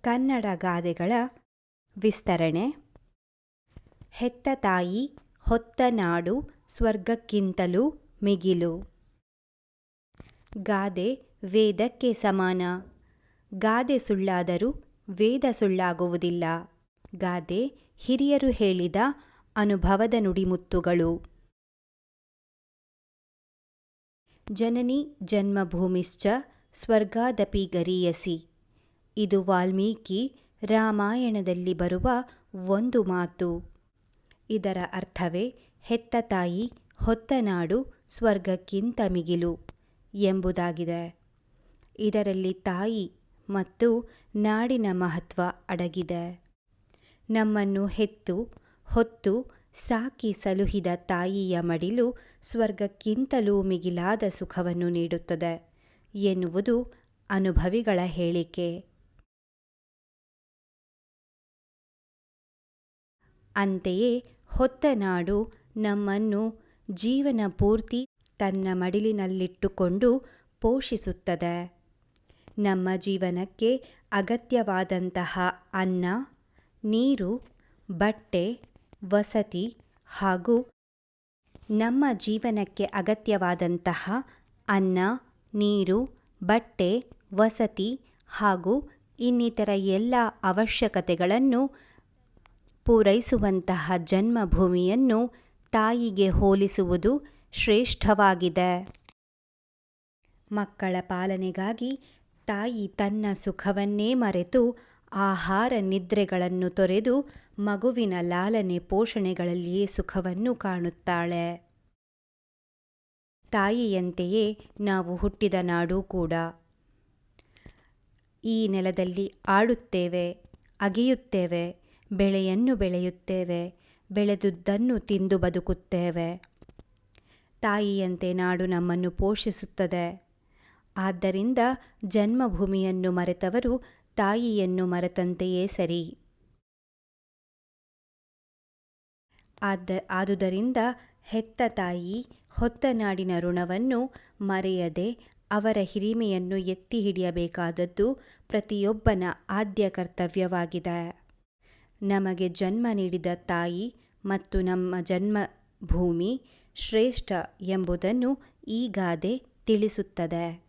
ಕನ್ನಡ ಗಾದೆಗಳ ವಿಸ್ತರಣೆ. ಹೆತ್ತ ತಾಯಿ, ಹೊತ್ತ ನಾಡು, ಸ್ವರ್ಗಕ್ಕಿಂತಲೂ ಮಿಗಿಲು. ಗಾದೆ ವೇದಕ್ಕೆ ಸಮಾನ. ಗಾದೆ ಸುಳ್ಳಾದರೂ ವೇದ ಸುಳ್ಳಾಗುವುದಿಲ್ಲ. ಗಾದೆ ಹಿರಿಯರು ಹೇಳಿದ ಅನುಭವದ ನುಡಿಮುತ್ತುಗಳು. ಜನನಿ ಜನ್ಮಭೂಮಿಶ್ಚ ಸ್ವರ್ಗಾದಪಿ ಗರೀಯಸಿ. ಇದು ವಾಲ್ಮೀಕಿ ರಾಮಾಯಣದಲ್ಲಿ ಬರುವ ಒಂದು ಮಾತು. ಇದರ ಅರ್ಥವೇ ಹೆತ್ತ ತಾಯಿ ಹೊತ್ತ ನಾಡು ಸ್ವರ್ಗಕ್ಕಿಂತ ಮಿಗಿಲು ಎಂಬುದಾಗಿದೆ. ಇದರಲ್ಲಿ ತಾಯಿ ಮತ್ತು ನಾಡಿನ ಮಹತ್ವ ಅಡಗಿದೆ. ನಮ್ಮನ್ನು ಹೆತ್ತು, ಹೊತ್ತು ಸಾಕಿ ಸಲುಹಿದ ತಾಯಿಯ ಮಡಿಲು ಸ್ವರ್ಗಕ್ಕಿಂತಲೂ ಮಿಗಿಲಾದ ಸುಖವನ್ನು ನೀಡುತ್ತದೆ ಎನ್ನುವುದು ಅನುಭವಿಗಳ ಹೇಳಿಕೆ. ಅಂತೆಯೇ ಹೊತ್ತ ನಾಡು ನಮ್ಮನ್ನು ಜೀವನ ಪೂರ್ತಿ ತನ್ನ ಮಡಿಲಿನಲ್ಲಿಟ್ಟುಕೊಂಡು ಪೋಷಿಸುತ್ತದೆ. ನಮ್ಮ ಜೀವನಕ್ಕೆ ಅಗತ್ಯವಾದಂತಹ ಅನ್ನ, ನೀರು, ಬಟ್ಟೆ, ವಸತಿ ಹಾಗೂ ನಮ್ಮ ಜೀವನಕ್ಕೆ ಅಗತ್ಯವಾದಂತಹ ಅನ್ನ, ನೀರು, ಬಟ್ಟೆ, ವಸತಿ ಹಾಗೂ ಇನ್ನಿತರ ಎಲ್ಲ ಅವಶ್ಯಕತೆಗಳನ್ನು ಪೂರೈಸುವಂತಹ ಜನ್ಮಭೂಮಿಯನ್ನು ತಾಯಿಗೆ ಹೋಲಿಸುವುದು ಶ್ರೇಷ್ಠವಾಗಿದೆ. ಮಕ್ಕಳ ಪಾಲನೆಗಾಗಿ ತಾಯಿ ತನ್ನ ಸುಖವನ್ನೇ ಮರೆತು ಆಹಾರ ನಿದ್ರೆಗಳನ್ನು ತೊರೆದು ಮಗುವಿನ ಲಾಲನೆ ಪೋಷಣೆಗಳಲ್ಲಿಯೇ ಸುಖವನ್ನು ಕಾಣುತ್ತಾಳೆ. ತಾಯಿಯಂತೆಯೇ ನಾವು ಹುಟ್ಟಿದ ನಾಡು ಕೂಡ. ಈ ನೆಲದಲ್ಲಿ ಆಡುತ್ತೇವೆ, ಅಗೆಯುತ್ತೇವೆ ಬೆಳೆಯನ್ನು ಬೆಳೆಯುತ್ತೇವೆ, ಬೆಳೆದುದ್ದನ್ನು ತಿಂದು ಬದುಕುತ್ತೇವೆ. ತಾಯಿಯಂತೆ ನಾಡು ನಮ್ಮನ್ನು ಪೋಷಿಸುತ್ತದೆ. ಆದ್ದರಿಂದ ಜನ್ಮಭೂಮಿಯನ್ನು ಮರೆತವರು ತಾಯಿಯನ್ನು ಮರೆತಂತೆಯೇ ಸರಿ. ಆದ, ಆದುದರಿಂದ ಹೆತ್ತ ತಾಯಿ ಹೊತ್ತ ನಾಡಿನ ಋಣವನ್ನು ಮರೆಯದೆ ಅವರ ಹಿರಿಮೆಯನ್ನು ಎತ್ತಿ ಹಿಡಿಯಬೇಕಾದದ್ದು ಪ್ರತಿಯೊಬ್ಬನ ಆದ್ಯ ಕರ್ತವ್ಯವಾಗಿದೆ. ನಮಗೆ ಜನ್ಮ ನೀಡಿದ ತಾಯಿ ಮತ್ತು ನಮ್ಮ ಜನ್ಮಭೂಮಿ ಶ್ರೇಷ್ಠ ಎಂಬುದನ್ನು ಈ ಗಾದೆ ತಿಳಿಸುತ್ತದೆ.